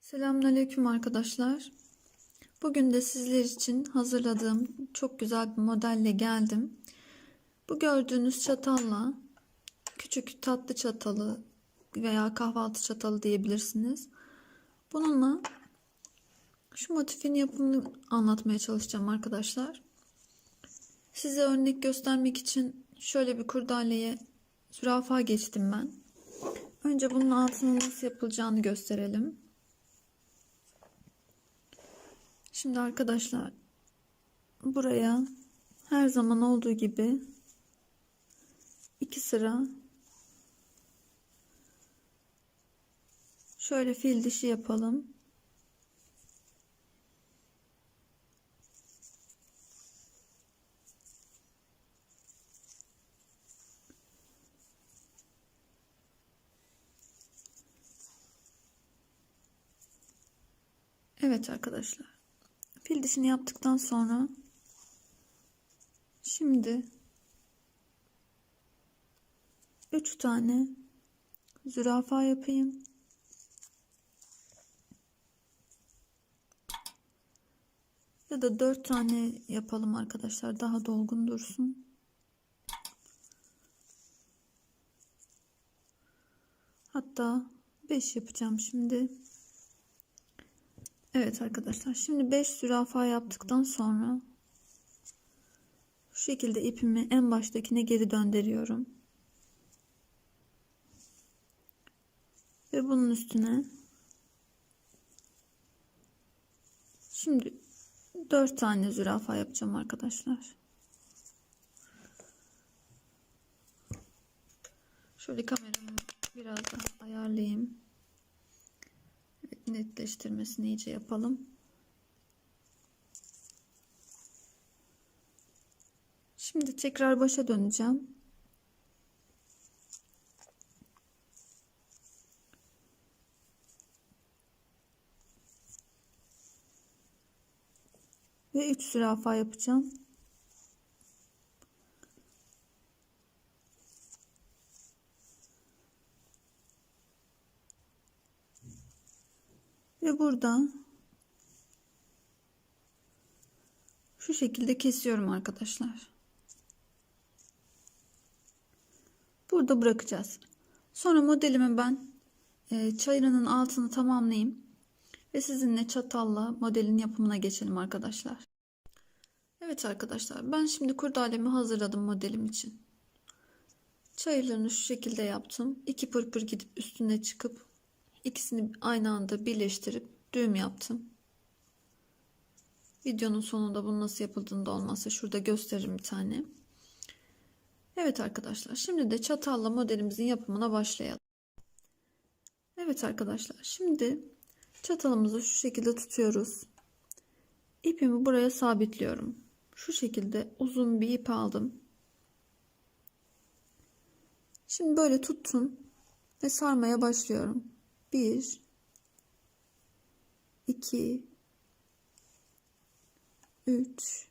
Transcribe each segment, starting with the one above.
Selamünaleyküm arkadaşlar. Bugün de sizler için hazırladığım çok güzel bir modelle geldim. Bu gördüğünüz çatalla küçük tatlı çatalı veya kahvaltı çatalı diyebilirsiniz. Bununla şu motifin yapımını anlatmaya çalışacağım arkadaşlar. Size örnek göstermek için şöyle bir kurdaleye zürafa geçtim ben. Önce bunun altının nasıl yapılacağını gösterelim. Şimdi arkadaşlar buraya her zaman olduğu gibi iki sıra şöyle fil dişi yapalım. Evet arkadaşlar. Fil dişini yaptıktan sonra şimdi 3 tane zürafa yapayım. Ya da 4 tane yapalım arkadaşlar. Daha dolgun dursun. Hatta 5 yapacağım şimdi. Evet arkadaşlar şimdi 5 zürafa yaptıktan sonra şu şekilde ipimi en baştakine geri döndürüyorum. Ve bunun üstüne şimdi 4 tane zürafa yapacağım arkadaşlar. Şöyle kameramı biraz da ayarlayayım netleştirmesini iyice yapalım. Şimdi tekrar başa döneceğim. Ve 3 zürafa yapacağım. Ve buradan şu şekilde kesiyorum arkadaşlar. Burada bırakacağız. Sonra modelimi ben e, çayırının altını tamamlayayım. Ve sizinle çatalla modelin yapımına geçelim arkadaşlar. Evet arkadaşlar ben şimdi kurdalemi hazırladım modelim için. Çayırlarını şu şekilde yaptım. İki pırpır gidip üstüne çıkıp İkisini aynı anda birleştirip düğüm yaptım. Videonun sonunda bunun nasıl yapıldığını da olmazsa şurada gösteririm bir tane. Evet arkadaşlar şimdi de çatalla modelimizin yapımına başlayalım. Evet arkadaşlar şimdi çatalımızı şu şekilde tutuyoruz. İpimi buraya sabitliyorum. Şu şekilde uzun bir ip aldım. Şimdi böyle tuttum ve sarmaya başlıyorum. 1 2 3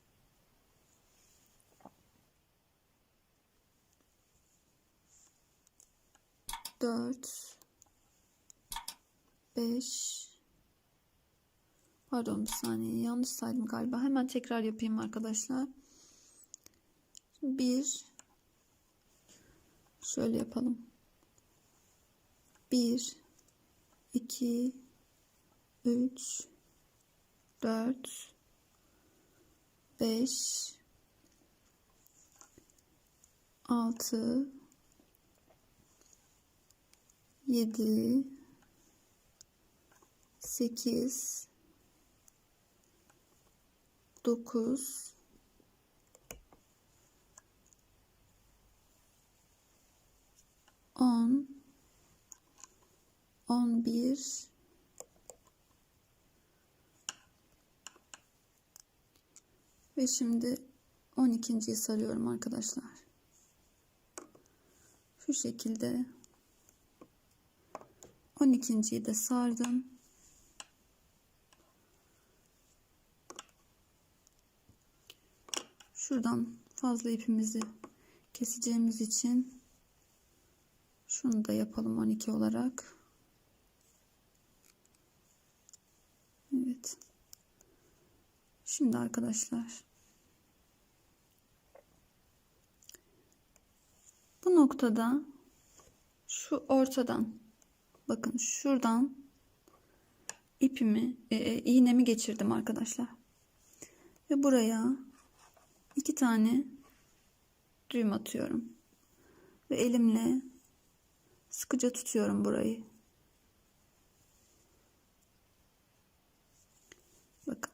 4 5 Pardon bir saniye yanlış saydım galiba. Hemen tekrar yapayım arkadaşlar. 1 Şöyle yapalım. 1 2 3 4 5 6 7 8 9 10 11 ve şimdi 12.yi sarıyorum arkadaşlar. Şu şekilde 12.yi de sardım. Şuradan fazla ipimizi keseceğimiz için şunu da yapalım 12 olarak. Evet. Şimdi arkadaşlar bu noktada şu ortadan bakın şuradan ipimi e, e, iğnemi geçirdim arkadaşlar. Ve buraya iki tane düğüm atıyorum. Ve elimle sıkıca tutuyorum burayı. Bakın.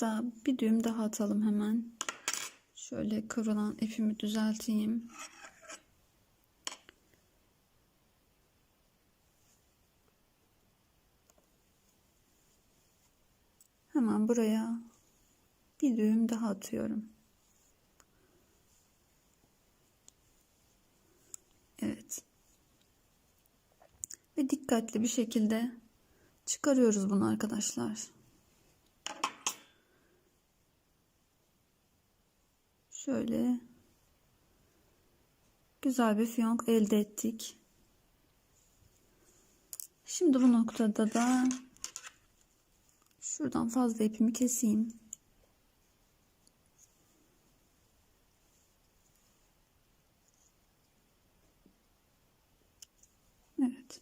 Hatta bir düğüm daha atalım hemen. Şöyle kıvrılan ipimi düzelteyim. Hemen buraya bir düğüm daha atıyorum. Evet. Ve dikkatli bir şekilde çıkarıyoruz bunu arkadaşlar. Şöyle güzel bir fiyonk elde ettik. Şimdi bu noktada da şuradan fazla ipimi keseyim. Evet.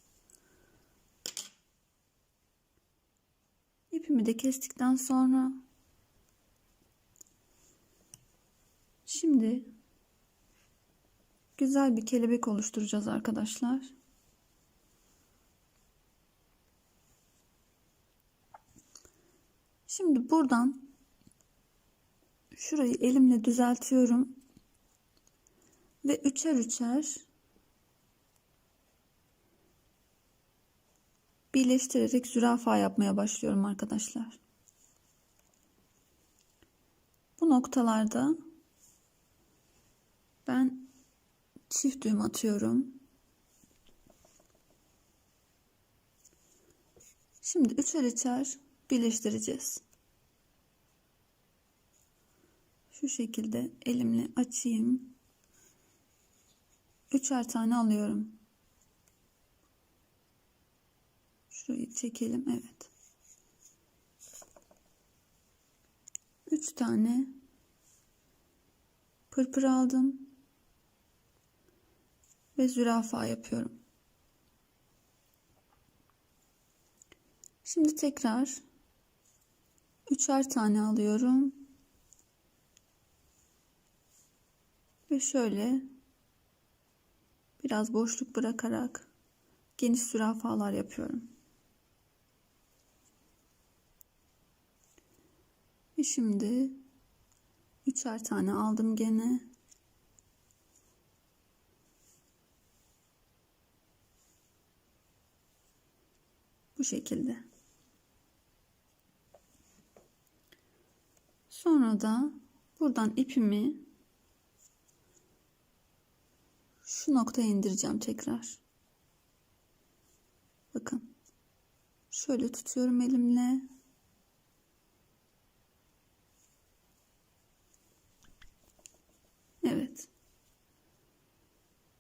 İpimi de kestikten sonra şimdi güzel bir kelebek oluşturacağız arkadaşlar. Şimdi buradan şurayı elimle düzeltiyorum ve üçer üçer birleştirerek zürafa yapmaya başlıyorum arkadaşlar. Bu noktalarda ben çift düğüm atıyorum. Şimdi üçer üçer birleştireceğiz. Şu şekilde elimle açayım. Üçer tane alıyorum. Şurayı çekelim. Evet. Üç tane pırpır aldım. Ve zürafa yapıyorum. Şimdi tekrar üçer tane alıyorum. Ve şöyle biraz boşluk bırakarak geniş zürafalar yapıyorum. Ve şimdi üçer tane aldım gene. Bu şekilde. Sonra da buradan ipimi şu noktaya indireceğim tekrar. Bakın. Şöyle tutuyorum elimle. Evet.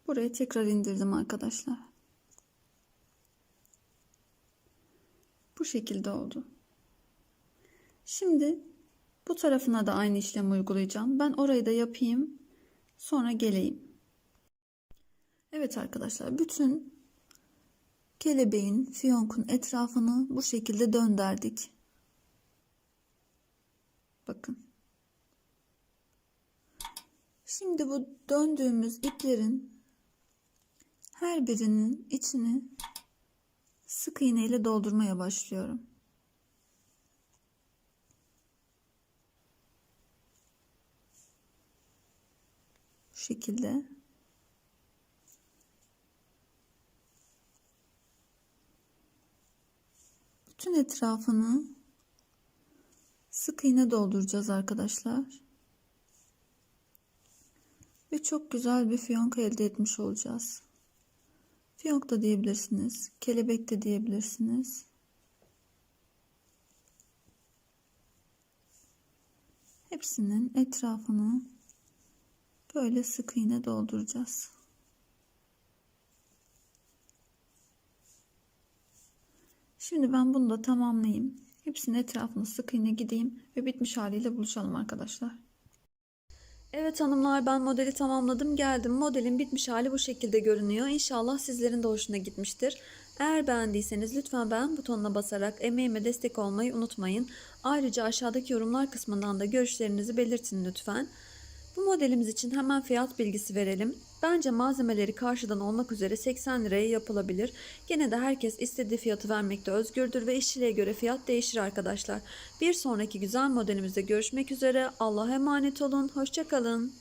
Buraya tekrar indirdim arkadaşlar. Şekilde oldu. Şimdi bu tarafına da aynı işlemi uygulayacağım. Ben orayı da yapayım. Sonra geleyim. Evet arkadaşlar bütün kelebeğin fiyonkun etrafını bu şekilde döndürdük. Bakın. Şimdi bu döndüğümüz iplerin her birinin içini sık iğne ile doldurmaya başlıyorum. Bu şekilde. Bütün etrafını sık iğne dolduracağız arkadaşlar. Ve çok güzel bir fiyonk elde etmiş olacağız. Fiyonk da diyebilirsiniz. Kelebek de diyebilirsiniz. Hepsinin etrafını böyle sık iğne dolduracağız. Şimdi ben bunu da tamamlayayım. Hepsinin etrafına sık iğne gideyim ve bitmiş haliyle buluşalım arkadaşlar. Evet hanımlar ben modeli tamamladım geldim. Modelin bitmiş hali bu şekilde görünüyor. İnşallah sizlerin de hoşuna gitmiştir. Eğer beğendiyseniz lütfen beğen butonuna basarak emeğime destek olmayı unutmayın. Ayrıca aşağıdaki yorumlar kısmından da görüşlerinizi belirtin lütfen. Bu modelimiz için hemen fiyat bilgisi verelim. Bence malzemeleri karşıdan olmak üzere 80 liraya yapılabilir. Gene de herkes istediği fiyatı vermekte özgürdür ve işçiliğe göre fiyat değişir arkadaşlar. Bir sonraki güzel modelimizde görüşmek üzere. Allah'a emanet olun. Hoşçakalın.